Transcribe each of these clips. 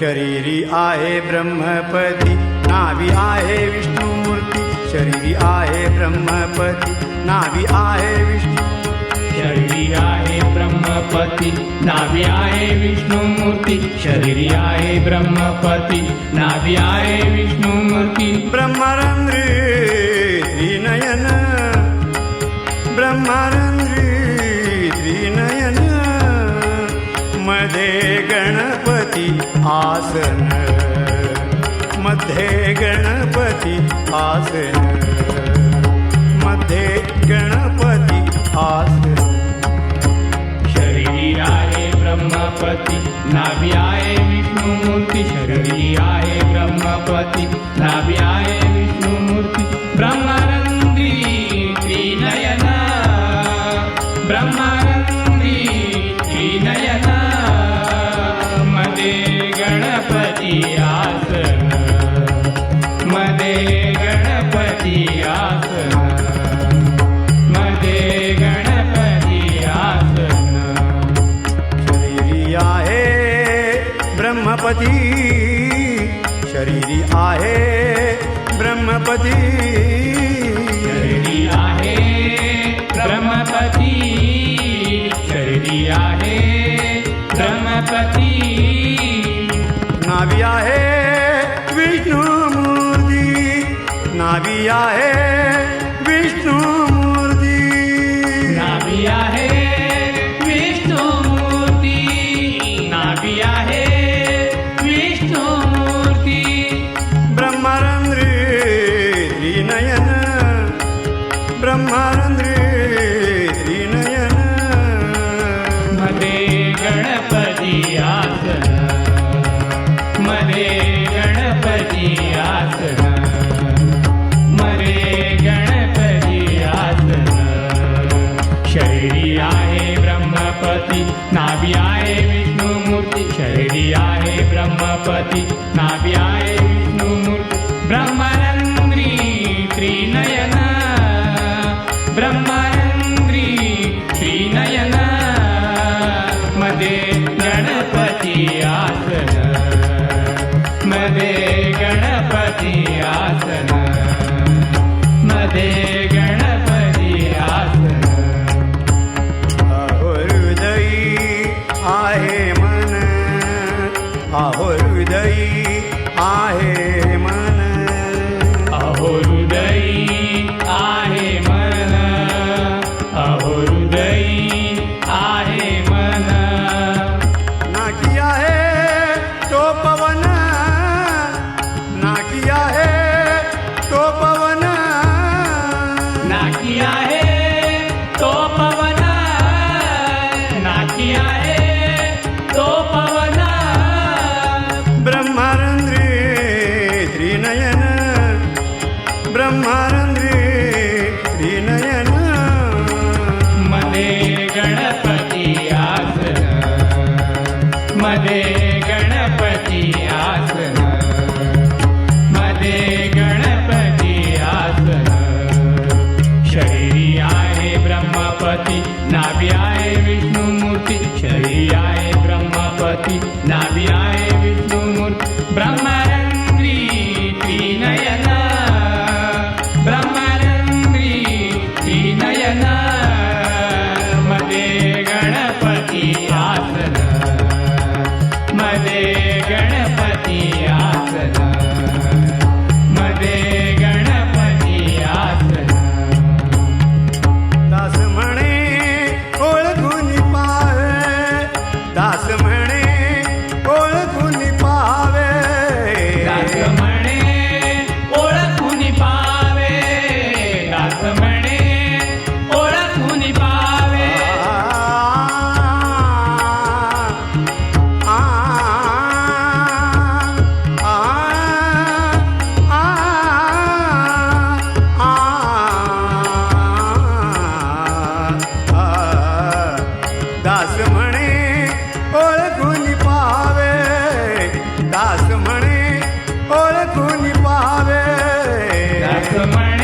शरीरी आहे ब्रह्मपती नावी आहे विष्णुमूर्ती शरीरी आहे ब्रह्मपती नावी आहे विष्णु शरीरी आहे ब्रह्मपती नावी आहे विष्णुमूर्ती शरीरी आहे ब्रह्मपती नावी आहे विष्णुमूर्ती. ब्रह्मरंद्री नयन ब्रह्मर आसनमध्ये गणपती आसनमध्ये गणपती आसन। शरीरी आहे ब्रह्मपती नाभी आहे विष्णुमूर्ती। शरीरी आहे ब्रह्मपती नाभी आहे नाविया है ब्रह्मपती नाभी आहे विष्णुमूर्ती शैली आहे ब्रह्मपती नाभी आहे Vishnumurthy ब्रह्मानंद्री Trinayan Brahma Navidad. the man.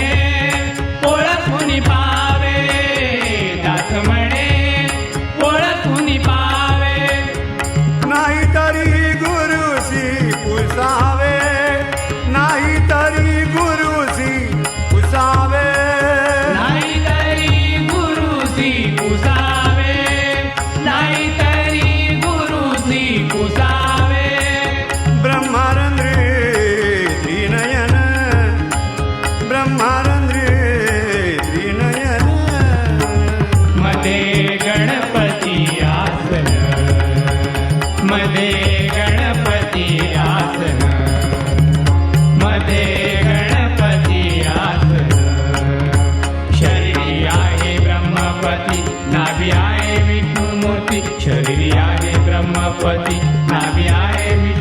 ब्रह्मपती. नाभी आहे विष्णुमूर्ती. शरीरी आहे ब्रह्मपती. नाभी आहे